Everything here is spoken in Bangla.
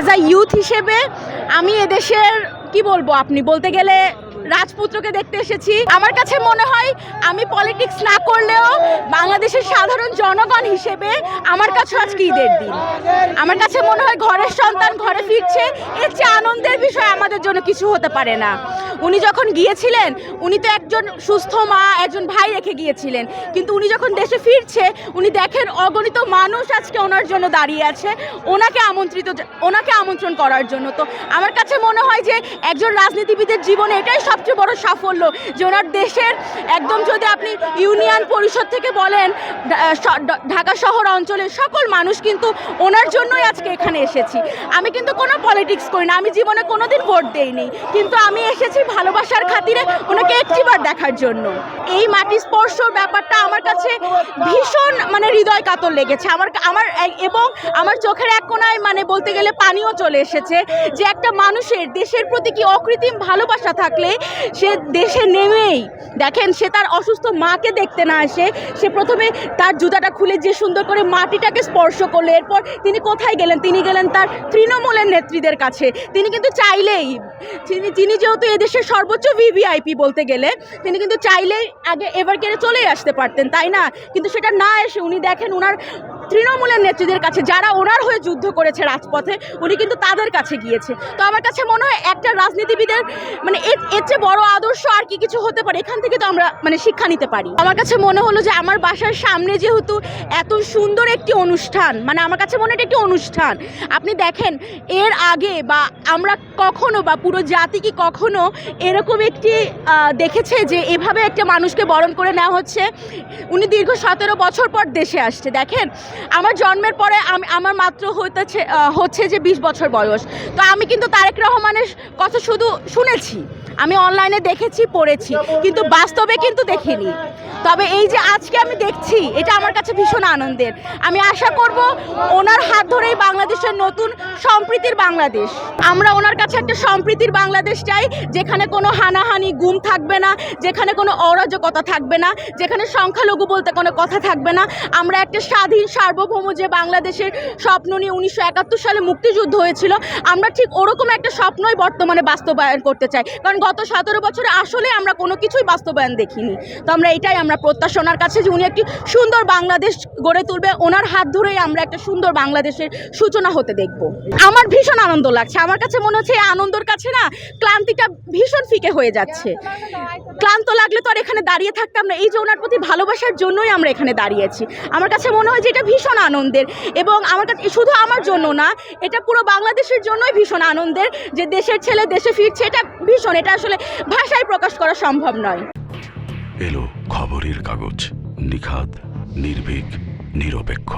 অ্যাজ আ ইউথ হিসেবে আমি এদেশের কি বলব আপনি? বলতে গেলে রাজপুত্রকে দেখতে এসেছি। আমার কাছে মনে হয় আমি পলিটিক্স না করলেও বাংলাদেশের সাধারণ জনগণ হিসেবে আমার কাছে আজকে ঈদের দিন। আমার কাছে মনে হয় ঘরের সন্তান ঘরে ফিরছে, এর চেয়ে আনন্দের বিষয় আমাদের জন্য কিছু হতে পারে না। উনি যখন গিয়েছিলেন, উনি তো একজন সুস্থ মা, একজন ভাই রেখে গিয়েছিলেন। কিন্তু উনি যখন দেশে ফিরছে, উনি দেখেন অগণিত মানুষ আজকে ওনার জন্য দাঁড়িয়ে আছে, ওনাকে আমন্ত্রিত, ওনাকে আমন্ত্রণ করার জন্য। তো আমার কাছে মনে হয় যে একজন রাজনীতিবিদের জীবনে এটাই সবচেয়ে বড় সাফল্য যে ওনার দেশের একদম যদি আপনি ইউনিয়ন পরিষদ থেকে বলেন ঢাকা শহর অঞ্চলের সকল মানুষ কিন্তু ওনার জন্যই আজকে এখানে এসেছি। আমি কিন্তু কোনো পলিটিক্স করি না, আমি জীবনে কোনো দিন ভোট দেইনি। কিন্তু আমি এসেছি ভালোবাসার খাতিরে ওনাকে একটিবার দেখার জন্য। এই মাটি স্পর্শ ব্যাপারটা আমার কাছে ভীষণ মানে হৃদয় কাতর লেগেছে। আমার আমার এবং আমার চোখের এক কোনায় মানে বলতে গেলে পানিও চলে এসেছে যে একটা মানুষের দেশের প্রতি কি অকৃত্রিম ভালোবাসা থাকলে সে দেশে নেমেই, দেখেন সে তার অসুস্থ মাকে দেখতে না আসে সে প্রথমে তার জুতাটা খুলে যে সুন্দর করে মাটিটাকে স্পর্শ করল, এরপর তিনি কোথায় গেলেন? তিনি গেলেন তার তৃণমূলের নেত্রীদের কাছে। তিনি কিন্তু চাইলেই, তিনি তিনি যেহেতু এদেশের সর্বোচ্চ ভিভিআইপি বলতে গেলে, তিনি কিন্তু চাইলেই আগে এবার কেড়ে চলেই আসতে পারতেন, তাই না? কিন্তু সেটা না এসে উনি দেখেন ওনার তৃণমূলের নেত্রীদের কাছে, যারা ওনার হয়ে যুদ্ধ করেছে রাজপথে, উনি কিন্তু তাদের কাছে গিয়েছে। তো আমার কাছে মনে হয় একটা রাজনীতিবিদের মানে এর চেয়ে বড় আদর্শ আর কি কিছু হতে পারে, এখান থেকে তো আমরা মানে শিক্ষা নিতে পারি। আমার কাছে মনে হলো যে আমার বাসার সামনে যেহেতু এত সুন্দর একটি অনুষ্ঠান মানে আমার কাছে মনে হয় একটি অনুষ্ঠান। আপনি দেখেন, এর আগে বা আমরা কখনো বা পুরো জাতি কি কখনো এরকম একটি দেখেছে যে এভাবে একটা মানুষকে বরণ করে নেওয়া হচ্ছে? উনি দীর্ঘ সতেরো বছর পর দেশে আসছে। দেখেন আমার জন্মের পরে আমি, আমার মাত্র হইতেছে হচ্ছে যে বিশ বছর বয়স। তো আমি কিন্তু তারেক রহমানের কথা শুধু শুনেছি। আমি অনলাইনে দেখেছি, পড়েছি, কিন্তু বাস্তবে কিন্তু দেখিনি। তবে এই যে আজকে আমি দেখছি, এটা আমার কাছে ভীষণ আনন্দের। আমি আশা করব ওনার হাত ধরেই বাংলাদেশের নতুন সম্প্রীতির বাংলাদেশ। আমরা ওনার কাছে একটা সম্প্রীতির বাংলাদেশ চাই, যেখানে কোনো হানাহানি, গুম থাকবে না, যেখানে কোনো অরাজকতা থাকবে না, যেখানে সংখ্যালঘু বলতে কোনো কথা থাকবে না। আমরা একটা স্বাধীন, সার্বভৌম যে বাংলাদেশের স্বপ্ন নিয়ে উনিশশো একাত্তর সালে মুক্তিযুদ্ধ হয়েছিল, আমরা ঠিক ওরকম একটা স্বপ্নই বর্তমানে বাস্তবায়ন করতে চাই। কারণ গত সতেরো বছরে আসলে আমরা কোনো কিছুই বাস্তবায়ন দেখিনি। তো আমরা এটাই আমরা প্রত্যাশা ওনার কাছে যে উনি একটি সুন্দর বাংলাদেশ গড়ে তুলবে, ওনার হাত ধরেই আমরা একটা সুন্দর বাংলাদেশের সূচনা হতে দেখব। আমার ভীষণ আনন্দ লাগছে। আমার কাছে মনে হচ্ছে এই আনন্দর কাছে না ক্লান্তিটা ভীষণ ফিকে হয়ে যাচ্ছে। ক্লান্ত লাগলে তো আর এখানে দাঁড়িয়ে থাকতাম না। এই যে ওনার প্রতি ভালোবাসার জন্যই আমরা এখানে দাঁড়িয়েছি। আমার কাছে মনে হয় যে এটা ভীষণ আনন্দের এবং আমার কাছে শুধু আমার জন্য না, এটা পুরো বাংলাদেশের জন্যই ভীষণ আনন্দের যে দেশের ছেলে দেশে ফিরছে, এটা ভীষণ এটা আসলে ভাষায় প্রকাশ করা সম্ভব নয়। এলো খবরের কাগজ নিখাদ নির্ভীক নিরপেক্ষ।